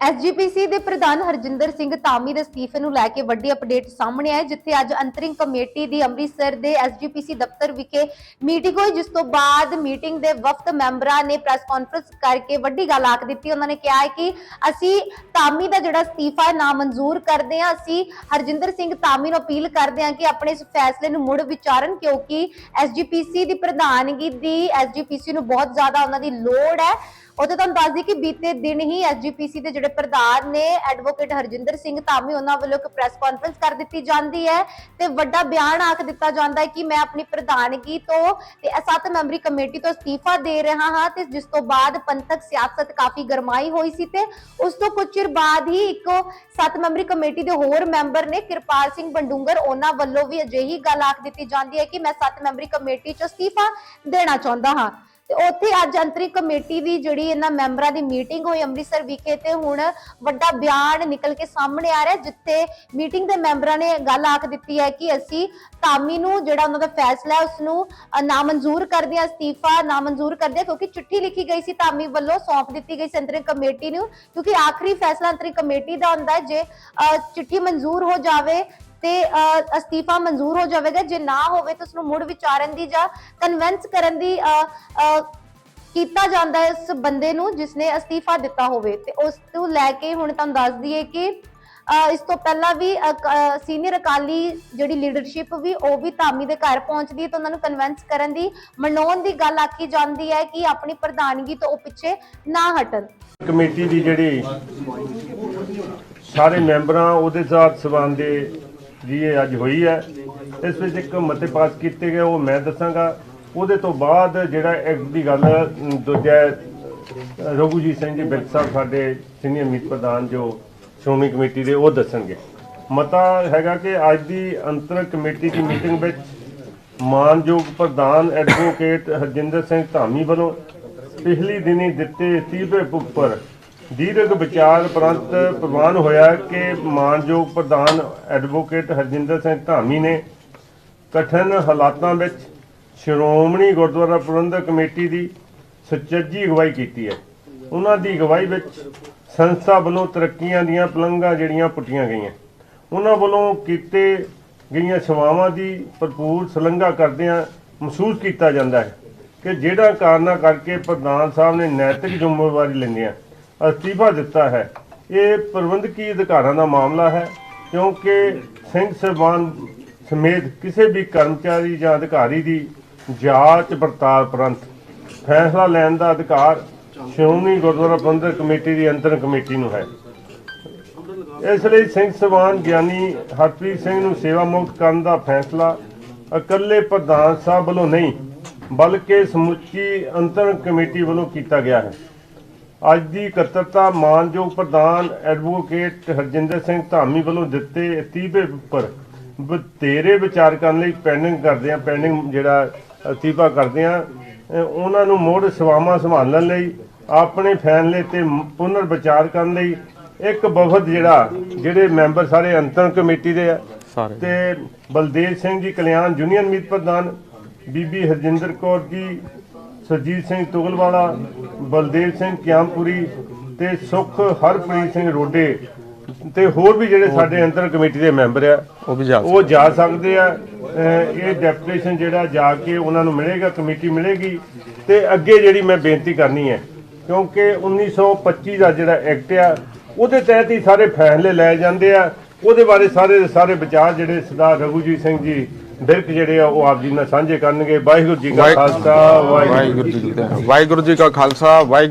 SGPC ਦੇ ਪ੍ਰਧਾਨ ਹਰਜਿੰਦਰ ਸਿੰਘ ਧਾਮੀ ਦੇ ਅਸਤੀਫੇ ਨੂੰ ਲੈ ਕੇ ਵੱਡੀ ਅਪਡੇਟ ਸਾਹਮਣੇ ਆਈ, ਜਿੱਥੇ ਅੱਜ ਅੰਤਰਿੰਗ ਕਮੇਟੀ ਦੀ ਅੰਮ੍ਰਿਤਸਰ ਦੇ ਐਸਜੀਪੀਸੀ ਦਫ਼ਤਰ ਵਿਖੇ ਮੀਟਿੰਗ ਹੋਈ, ਜਿਸ ਤੋਂ ਬਾਅਦ ਮੀਟਿੰਗ ਦੇ ਵਫਦ ਮੈਂਬਰਾਂ ਨੇ ਪ੍ਰੈਸ ਕਾਨਫਰੰਸ ਕਰਕੇ ਵੱਡੀ ਗੱਲ ਆਖ ਦਿੱਤੀ। ਉਹਨਾਂ ਨੇ ਕਿਹਾ ਕਿ ਅਸੀਂ ਧਾਮੀ ਦਾ ਜਿਹੜਾ ਅਸਤੀਫਾ ਹੈ ਨਾ ਮਨਜ਼ੂਰ ਕਰਦੇ ਹਾਂ। ਅਸੀਂ ਹਰਜਿੰਦਰ ਸਿੰਘ ਧਾਮੀ ਨੂੰ ਅਪੀਲ ਕਰਦੇ ਹਾਂ ਕਿ ਆਪਣੇ ਇਸ ਫੈਸਲੇ ਨੂੰ ਮੁੜ ਵਿਚਾਰਨ, ਕਿਉਂਕਿ ਐਸਜੀਪੀਸੀ ਦੀ ਪ੍ਰਧਾਨਗੀ ਦੀ ਐਸਜੀਪੀਸੀ ਨੂੰ ਬਹੁਤ ਜ਼ਿਆਦਾ ਉਹਨਾਂ ਦੀ ਲੋੜ ਹੈ। ਉਹਦੇ ਤੁਹਾਨੂੰ ਦੱਸ ਦਈਏ ਕਿ ਬੀਤੇ ਦਿਨ ਹੀ ਐਸਜੀਪੀਸੀ ਦੇ ਜਿਹੜੇ ਪ੍ਰਧਾਨ ਨੇ ਐਡਵੋਕੇਟ ਹਰਜਿੰਦਰ ਸਿੰਘ ਧਾਮੀ, ਉਹਨਾਂ ਵੱਲੋਂ ਇੱਕ ਪ੍ਰੈਸ ਕਾਨਫਰੰਸ ਕਰ ਦਿੱਤੀ ਜਾਂਦੀ ਹੈ ਤੇ ਵੱਡਾ ਬਿਆਨ ਆਖ ਦਿੱਤਾ ਜਾਂਦਾ ਹੈ ਕਿ ਮੈਂ ਆਪਣੀ ਪ੍ਰਧਾਨਗੀ ਤੋਂ ਤੇ ਸੱਤ ਮੈਂਬਰੀ ਕਮੇਟੀ ਤੋਂ ਅਸਤੀਫਾ ਦੇ ਰਿਹਾ ਹਾਂ ਤੇ ਜਿਸ ਤੋਂ ਬਾਅਦ ਪੰਥਕ ਸਿਆਸਤ ਕਾਫੀ ਗਰਮਾਈ ਹੋਈ ਸੀ ਤੇ ਉਸ ਤੋਂ ਕੁਝ ਚਿਰ ਬਾਅਦ ਹੀ ਇੱਕ ਸੱਤ ਮੈਂਬਰੀ ਕਮੇਟੀ ਦੇ ਹੋਰ ਮੈਂਬਰ ਨੇ ਕਿਰਪਾਲ ਸਿੰਘ ਬੰਡੂੰਗਰ, ਉਹਨਾਂ ਵੱਲੋਂ ਵੀ ਅਜਿਹੀ ਗੱਲ ਆਖ ਦਿੱਤੀ ਜਾਂਦੀ ਹੈ ਕਿ ਮੈਂ ਸੱਤ ਮੈਂਬਰੀ ਕਮੇਟੀ ਚ ਅਸਤੀਫਾ ਦੇਣਾ ਚਾਹੁੰਦਾ ਹਾਂ। ਤੇ ਉੱਥੇ ਅੱਜ ਅੰਤਰਿਕ ਕਮੇਟੀ ਦੀ ਜਿਹੜੀ ਇਹਨਾਂ ਮੈਂਬਰਾਂ ਦੀ ਮੀਟਿੰਗ ਹੋਈ ਅੰਮ੍ਰਿਤਸਰ ਵਿਖੇ ਤੇ ਹੁਣ ਵੱਡਾ ਬਿਆਨ ਨਿਕਲ ਕੇ ਸਾਹਮਣੇ ਆ ਰਿਹਾ ਜਿੱਥੇ ਮੀਟਿੰਗ ਦੇ ਮੈਂਬਰਾਂ ਨੇ ਗੱਲ ਆਖ ਦਿੱਤੀ ਹੈ ਕਿ ਅਸੀਂ ਧਾਮੀ ਨੂੰ ਜਿਹੜਾ ਉਹਨਾਂ ਦਾ ਫੈਸਲਾ ਹੈ ਉਸ ਨੂੰ ਨਾਮਨਜ਼ੂਰ ਕਰਦੇ ਹਾਂ ਅਸਤੀਫਾ ਨਾਮਨਜ਼ੂਰ ਕਰਦੇ ਹਾਂ ਕਿਉਂਕਿ ਚਿੱਠੀ ਲਿਖੀ ਗਈ ਸੀ ਧਾਮੀ ਵੱਲੋਂ ਸੌਂਪ ਦਿੱਤੀ ਗਈ ਸੀ ਅੰਤਰਿਕ ਕਮੇਟੀ ਨੂੰ ਕਿਉਂਕਿ ਆਖਰੀ ਫੈਸਲਾ ਅੰਤਰਿਕ ਕਮੇਟੀ ਦਾ ਹੁੰਦਾ ਹੈ ਜੇ ਅ, ਚਿੱਠੀ ਮਨਜ਼ੂਰ ਹੋ ਜਾਵੇ ਤੇ ਅਸਤੀਫਾ ਮਨਜ਼ੂਰ ਹੋ ਜਾਵੇਗਾ। ਜੇ ਨਾ ਹੋਵੇ ਤਾਂ ਉਸ ਨੂੰ ਮੁੜ ਵਿਚਾਰਨ ਦੀ ਜਾਂ ਕਨਵਿੰਸ ਕਰਨ ਦੀ ਕੀਤਾ ਜਾਂਦਾ ਹੈ ਇਸ ਬੰਦੇ ਨੂੰ ਜਿਸਨੇ ਅਸਤੀਫਾ ਦਿੱਤਾ ਹੋਵੇ। ਤੇ ਉਸ ਤੋਂ ਲੈ ਕੇ ਹੁਣ ਤੁਹਾਨੂੰ ਦੱਸ ਦਈਏ ਕਿ ਇਸ ਤੋਂ ਪਹਿਲਾਂ ਵੀ ਸੀਨੀਅਰ ਅਕਾਲੀ ਜਿਹੜੀ ਲੀਡਰਸ਼ਿਪ ਵੀ, ਉਹ ਵੀ ਧਾਮੀ ਦੇ ਘਰ ਪਹੁੰਚਦੀ ਹੈ ਤਾਂ ਉਹਨਾਂ ਨੂੰ ਕਨਵਿੰਸ ਕਰਨ ਦੀ, ਮਨਾਉਣ ਦੀ ਗੱਲ ਆਖੀ ਜਾਂਦੀ ਹੈ ਕਿ ਆਪਣੀ ਪ੍ਰਧਾਨਗੀ ਤੋਂ ਉਹ ਪਿੱਛੇ ਨਾ ਹਟਣ। ਕਮੇਟੀ ਦੀ ਜਿਹੜੀ ਸਾਰੇ ਮੈਂਬਰਾਂ, ਉਹਦੇ ਸਾਥ ਸਬੰਧ ਦੇ ਜੀ, ਇਹ ਅੱਜ ਹੋਈ ਹੈ। ਇਸ ਵਿੱਚ ਇੱਕ ਮਤੇ ਪਾਸ ਕੀਤੇ ਗਏ, ਉਹ ਮੈਂ ਦੱਸਾਂਗਾ। ਉਹਦੇ ਤੋਂ ਬਾਅਦ ਜਿਹੜਾ ਐਕਟ ਦੀ ਗੱਲ ਦੂਜਾ ਰਘੂਜੀਤ ਸਿੰਘ ਜੀ ਬਿਰਕ ਸਾਹਿਬ ਸਾਡੇ ਸੀਨੀਅਰ ਮੀਤ ਪ੍ਰਧਾਨ ਜੋ ਸ਼੍ਰੋਮਣੀ ਕਮੇਟੀ ਦੇ, ਉਹ ਦੱਸਣਗੇ। ਮਤਾ ਹੈਗਾ ਕਿ ਅੱਜ ਦੀ ਅੰਤਰ ਕਮੇਟੀ ਦੀ ਮੀਟਿੰਗ ਵਿੱਚ ਮਾਨਯੋਗ ਪ੍ਰਧਾਨ ਐਡਵੋਕੇਟ ਹਰਜਿੰਦਰ ਸਿੰਘ ਧਾਮੀ ਵੱਲੋਂ ਪਿਛਲੀ ਦਿਨੀ ਦਿੱਤੇ ਅਸਤੀਫੇ ਉੱਪਰ ਦੀਰਘ ਵਿਚਾਰ ਉਪਰੰਤ ਪ੍ਰਵਾਨ ਹੋਇਆ ਕਿ ਮਾਨਯੋਗ ਪ੍ਰਧਾਨ ਐਡਵੋਕੇਟ ਹਰਜਿੰਦਰ ਸਿੰਘ ਧਾਮੀ ਨੇ ਕਠਿਨ ਹਾਲਾਤਾਂ ਵਿੱਚ ਸ਼੍ਰੋਮਣੀ ਗੁਰਦੁਆਰਾ ਪ੍ਰਬੰਧਕ ਕਮੇਟੀ ਦੀ ਸੁਚੱਜੀ ਅਗਵਾਈ ਕੀਤੀ ਹੈ। ਉਹਨਾਂ ਦੀ ਅਗਵਾਈ ਵਿੱਚ ਸੰਸਥਾ ਵੱਲੋਂ ਤਰੱਕੀਆਂ ਦੀਆਂ ਪਲੰਘਾਂ ਜਿਹੜੀਆਂ ਪੁੱਟੀਆਂ ਗਈਆਂ। ਉਹਨਾਂ ਵੱਲੋਂ ਕੀਤੇ ਗਈਆਂ ਸੇਵਾਵਾਂ ਦੀ ਭਰਪੂਰ ਸ਼ਲੰਘਾ ਕਰਦਿਆਂ ਮਹਿਸੂਸ ਕੀਤਾ ਜਾਂਦਾ ਹੈ ਕਿ ਜਿਹੜਾ ਕਾਰਨਾਂ ਕਰਕੇ ਪ੍ਰਧਾਨ ਸਾਹਿਬ ਨੇ ਨੈਤਿਕ ਜ਼ਿੰਮੇਵਾਰੀ ਲੈਂਦੇ ਲੈਂਦਿਆਂ ਅਸਤੀਫਾ ਦਿੱਤਾ ਹੈ। ਇਹ ਪ੍ਰਬੰਧਕੀ ਅਧਿਕਾਰਾਂ ਦਾ ਮਾਮਲਾ ਹੈ, ਕਿਉਂਕਿ ਸਿੰਘ ਸਾਹਿਬਾਨ ਸਮੇਤ ਕਿਸੇ ਵੀ ਕਰਮਚਾਰੀ ਜਾਂ ਅਧਿਕਾਰੀ ਦੀ ਜਾਂਚ ਪੜਤਾਲ ਉਪਰੰਤ ਫੈਸਲਾ ਲੈਣ ਦਾ ਅਧਿਕਾਰ ਸ਼੍ਰੋਮਣੀ ਗੁਰਦੁਆਰਾ ਪ੍ਰਬੰਧਕ ਕਮੇਟੀ ਦੀ ਅੰਤਰ ਕਮੇਟੀ ਨੂੰ ਹੈ। ਇਸ ਲਈ ਸਿੰਘ ਸਵਾਨ ਗਿਆਨੀ ਹਰਪ੍ਰੀਤ ਸਿੰਘ ਨੂੰ ਸੇਵਾ ਮੁਕਤ ਕਰਨ ਦਾ ਫੈਸਲਾ ਇਕੱਲੇ ਪ੍ਰਧਾਨ ਸਾਹਿਬ ਵੱਲੋਂ ਨਹੀਂ, ਬਲਕਿ ਸਮੁੱਚੀ ਅੰਤਰ ਕਮੇਟੀ ਵੱਲੋਂ ਕੀਤਾ ਗਿਆ ਹੈ। ਅੱਜ ਦੀ ਇਕੱਤਰਤਾ ਮਾਨਯੋਗ ਪ੍ਰਧਾਨ ਐਡਵੋਕੇਟ ਹਰਜਿੰਦਰ ਸਿੰਘ ਧਾਮੀ ਵੱਲੋਂ ਦਿੱਤੇ ਅਸਤੀਫੇ ਉੱਪਰ ਬਤੇਰੇ ਵਿਚਾਰ ਕਰਨ ਲਈ ਪੈਂਡਿੰਗ ਕਰਦੇ ਆ ਪੈਂਡਿੰਗ ਜਿਹੜਾ ਅਸਤੀਫਾ ਕਰਦੇ ਆ ਉਹਨਾਂ ਨੂੰ ਮੁੜ ਸੇਵਾਵਾਂ ਸੰਭਾਲਣ ਲਈ ਆਪਣੇ ਫੈਸਲੇ ਤੇ ਪੁਨਰ ਵਿਚਾਰ ਕਰਨ ਲਈ ਇੱਕ ਵਫਦ ਜਿਹੜਾ ਜਿਹੜੇ ਮੈਂਬਰ ਸਾਰੇ ਅੰਤਰ ਕਮੇਟੀ ਦੇ ਆ ਸਾਰੇ। ਤੇ ਬਲਦੇਵ ਸਿੰਘ ਜੀ ਕਲਿਆਣ ਯੂਨੀਅਨ ਮੀਤ ਪ੍ਰਧਾਨ ਬੀਬੀ ਹਰਜਿੰਦਰ ਕੌਰ ਜੀ ਸਰਜੀਤ ਸਿੰਘ ਤੁਗਲਵਾਲਾ ਬਲਦੇਵ ਸਿੰਘ ਕਿਆਮਪੁਰੀ ਤੇ ਸੁਖ ਹਰਪ੍ਰੀਤ ਸਿੰਘ ਰੋਡੇ ਤੇ ਹੋਰ ਵੀ ਜਿਹੜੇ ਸਾਡੇ ਅੰਤਰ ਕਮੇਟੀ ਦੇ ਮੈਂਬਰ ਆ ਉਹ ਵੀ ਜਾ ਉਹ ਜਾ ਸਕਦੇ ਆ। ਇਹ ਡੈਪੂਟੇਸ਼ਨ ਜਿਹੜਾ ਜਾ ਕੇ ਉਹਨਾਂ ਨੂੰ ਮਿਲੇਗਾ ਕਮੇਟੀ ਮਿਲੇਗੀ ਤੇ ਅੱਗੇ ਜਿਹੜੀ ਮੈਂ ਬੇਨਤੀ ਕਰਨੀ ਹੈ ਕਿਉਂਕਿ 1925 ਦਾ ਜਿਹੜਾ ਐਕਟ ਆ ਉਹਦੇ ਤਹਿਤ ਹੀ ਸਾਰੇ ਫੈਸਲੇ ਲਏ ਜਾਂਦੇ ਆ। ਉਹਦੇ ਬਾਰੇ ਸਾਰੇ ਦੇ ਸਾਰੇ ਵਿਚਾਰ ਜਿਹੜੇ ਸਰਦਾਰ ਰਘੂਜੀਤ ਸਿੰਘ ਜੀ ਬਿਰਕ ਜਿਹੜੇ ਆ ਉਹ ਆਪ ਜੀ ਨਾਲ ਸਾਂਝੇ ਕਰਨਗੇ। ਵਾਹਿਗੁਰੂ ਜੀ ਕਾ ਖਾਲਸਾ ਵਾਹਿਗੁਰੂ ਵਾਹਿਗੁਰੂ ਜੀ ਕੀ ਫਤਿਹ। ਵਾਹਿਗੁਰੂ ਜੀ ਕਾ ਖਾਲਸਾ ਵਾਹਿਗੁਰੂ